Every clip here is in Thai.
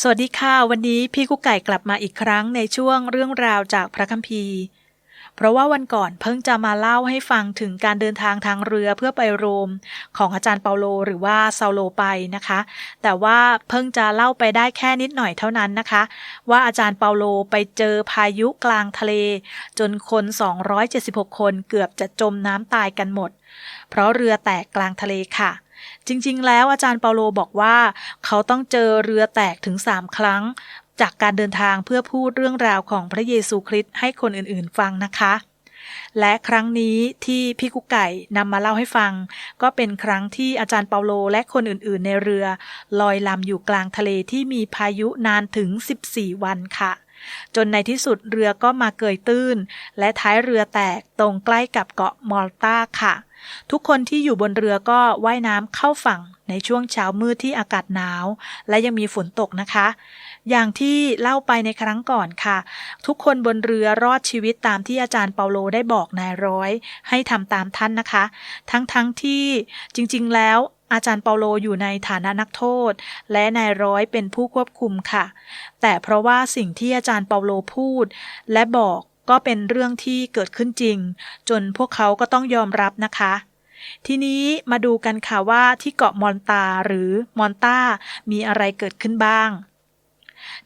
สวัสดีค่ะ วันนี้พี่กุ๊กไก่กลับมาอีกครั้งในช่วงเรื่องราวจากพระคัมภีร์ เพราะว่าวันก่อนเพิ่งจะมาเล่าให้ฟังถึงการเดินทางทางเรือเพื่อไปโรม ของอาจารย์เปาโลหรือว่าซาโลไปนะคะ แต่ว่าเพิ่งจะเล่าไปได้แค่นิดหน่อยเท่านั้นนะคะ ว่าอาจารย์เปาโลไปเจอพายุกลางทะเล จนคน 276 คนเกือบจะจมน้ำตายกันหมด เพราะเรือแตกกลางทะเลค่ะ จริงๆ แล้วอาจารย์เปาโลบอกว่าเขาต้องเจอเรือแตกถึง3ครั้ง จากการเดินทางเพื่อพูดเรื่องราวของพระเยซูคริสต์ให้คนอื่นๆฟังนะคะ และครั้งนี้ที่พี่กุ๊กไก่นำมาเล่าให้ฟัง ก็เป็นครั้งที่อาจารย์เปาโลและคนอื่นๆ ในเรือ ลอยลำอยู่กลางทะเลที่มีพายุนานถึง 14 วันค่ะ จนในที่สุดเรือก็มาเกยตื้น และท้ายเรือแตกตรงใกล้กับเกาะมอลตาค่ะ ทุกคนที่อยู่บนเรือก็ว่ายน้ำเข้าฝั่งในช่วงเช้ามืดที่อากาศหนาว และยังมีฝนตกนะคะ อย่างที่เล่าไปในครั้งก่อนค่ะ ทุกคนบนเรือรอดชีวิตตามที่อาจารย์เปาโลได้บอกนายร้อย ให้ทำตามท่านนะคะ ทั้งๆทที่จริงๆแล้ว อาจารย์เปาโลอยู่ในฐานะนักโทษ และนายร้อยเป็นผู้ควบคุมค่ะ แต่เพราะว่าสิ่งที่อาจารย์เปาโลพูด และบอกก็เป็นเรื่องที่เกิดขึ้นจริง จนพวกเขาก็ต้องยอมรับนะคะ ทีนี้มาดูกันค่ะว่าที่เกาะมอนตาหรือมอนตามีอะไรเกิดขึ้นบ้าง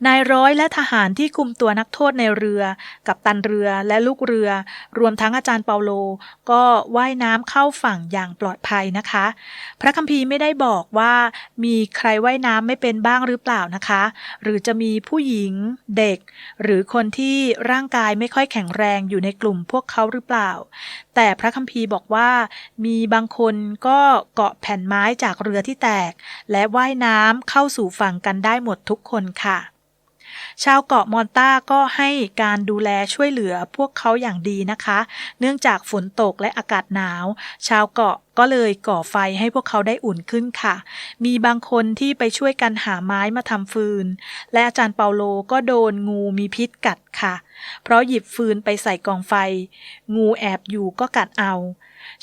นายร้อยและทหารที่คุมตัวนักโทษในเรือ กับตันเรือและลูกเรือ รวมทั้งอาจารย์เปาโล ก็ว่ายน้ำเข้าฝั่งอย่างปลอดภัยนะคะ พระคัมภีร์ไม่ได้บอกว่ามีใครว่ายน้ำไม่เป็นบ้างหรือเปล่านะคะ หรือจะมีผู้หญิงเด็ก หรือคนที่ร่างกายไม่ค่อยแข็งแรงอยู่ในกลุ่มพวกเขาหรือเปล่า แต่พระคัมภีร์บอกว่ามีบางคนก็เกาะแผ่นไม้จากเรือที่แตก และว่ายน้ำเข้าสู่ฝั่งกันได้หมดทุกคนค่ะ ชาวเกาะมอนตาก็ให้การดูแลช่วยเหลือพวกเขาอย่างดีนะคะ เนื่องจากฝนตกและอากาศหนาว ชาวเกาะ ก็เลยก่อไฟให้พวกเขาได้อุ่นขึ้นค่ะ มีบางคนที่ไปช่วยกันหาไม้มาทำฟืน และอาจารย์เปาโลก็โดนงูมีพิษกัดค่ะ เพราะหยิบฟืนไปใส่กองไฟ งูแอบอยู่ก็กัดเอา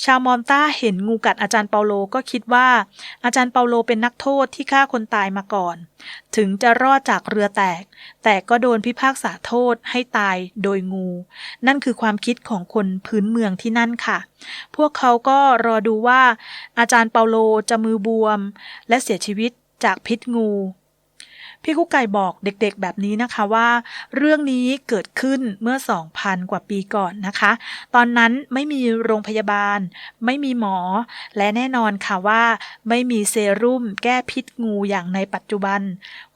ชาวมอนต้าเห็นงูกัดอาจารย์เปาโลก็คิดว่า อาจารย์เปาโลเป็นนักโทษที่ฆ่าคนตายมาก่อน ถึงจะรอดจากเรือแตก แต่ก็โดนพิพากษาโทษให้ตายโดยงู นั่นคือความคิดของคนพื้นเมืองที่นั่นค่ะ พวกเขาก็รอดูว่า อาจารย์เปาโลจะมือบวม และเสียชีวิตจากพิษงูพี่กุ๊กไก่บอกเด็กๆแบบนี้นะคะว่า เรื่องนี้เกิดขึ้นเมื่อ 2,000 กว่าปีก่อนนะคะ ตอนนั้นไม่มีโรงพยาบาล ไม่มีหมอ และแน่นอนค่ะว่า ไม่มีเซรุ่มแก้พิษงูอย่างในปัจจุบัน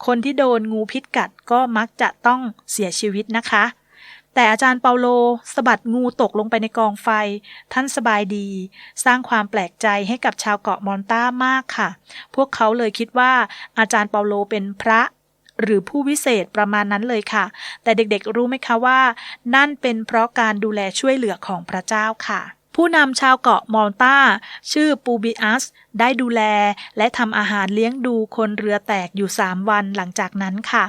คนที่โดนงูพิษกัดก็มักจะต้องเสียชีวิตนะคะ แต่อาจารย์เปาโลสะบัดงูตกลงไปในกองไฟ ท่านสบายดี สร้างความแปลกใจให้กับชาวเกาะมอนต้ามากค่ะ พวกเขาเลยคิดว่าอาจารย์เปาโลเป็นพระหรือผู้วิเศษประมาณนั้นเลยค่ะ แต่เด็กๆรู้ไหมคะว่า นั่นเป็นเพราะการดูแลช่วยเหลือของพระเจ้าค่ะ ผู้นำชาวเกาะมอลตาชื่อปูบิอัส ได้ดูแลและทำอาหารเลี้ยงดูคนเรือแตกอยู่ 3 วันหลังจากนั้นค่ะ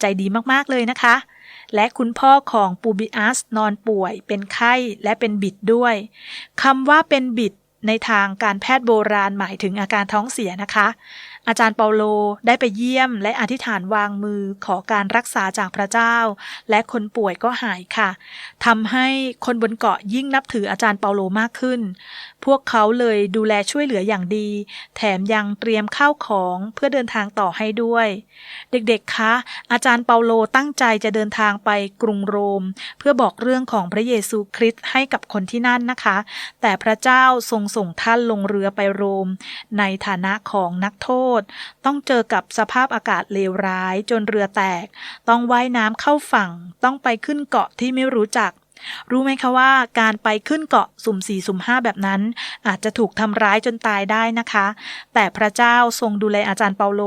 ใจดีมากๆเลยนะคะ และคุณพ่อของปูบิอัสนอนป่วย เป็นไข้และเป็นบิดด้วยคำว่าเป็นบิด ในทางการแพทย์โบราณหมายถึงอาการท้องเสียนะคะ อาจารย์เปาโลได้ไปเยี่ยมและอธิษฐานวางมือขอการรักษาจากพระเจ้า และคนป่วยก็หายค่ะทำให้คนบนเกาะยิ่งนับถืออาจารย์เปาโลมากขึ้น พวกเขาเลยดูแลช่วยเหลืออย่างดี แถมยังเตรียมข้าวของเพื่อเดินทางต่อให้ด้วย เด็กๆคะอาจารย์เปาโลตั้งใจจะเดินทางไปกรุงโรม เพื่อบอกเรื่องของพระเยซูคริสต์ให้กับคนที่นั่นนะคะ แต่พระเจ้าทรงส่งท่านลงเรือไปโรม ในฐานะของนักโทษ ต้องเจอกับสภาพอากาศเลวร้ายจนเรือแตก ต้องว่ายน้ำเข้าฝั่ง ต้องไปขึ้นเกาะที่ไม่รู้จักรู้ไหมคะว่าการไปขึ้นเกาะสุ่มสี่สุ่มห้าแบบนั้น อาจจะถูกทำร้ายจนตายได้นะคะ แต่พระเจ้าทรงดูแลอาจารย์เปาโล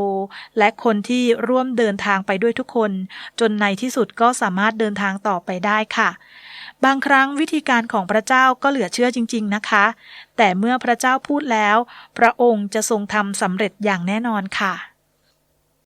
และคนที่ร่วมเดินทางไปด้วยทุกคน จนในที่สุดก็สามารถเดินทางต่อไปได้ค่ะ บางครั้งวิธีการของพระเจ้าก็เหลือเชื่อจริง ๆนะคะ แต่เมื่อพระเจ้าพูดแล้ว พระองค์จะทรงทำสำเร็จอย่างแน่นอนค่ะ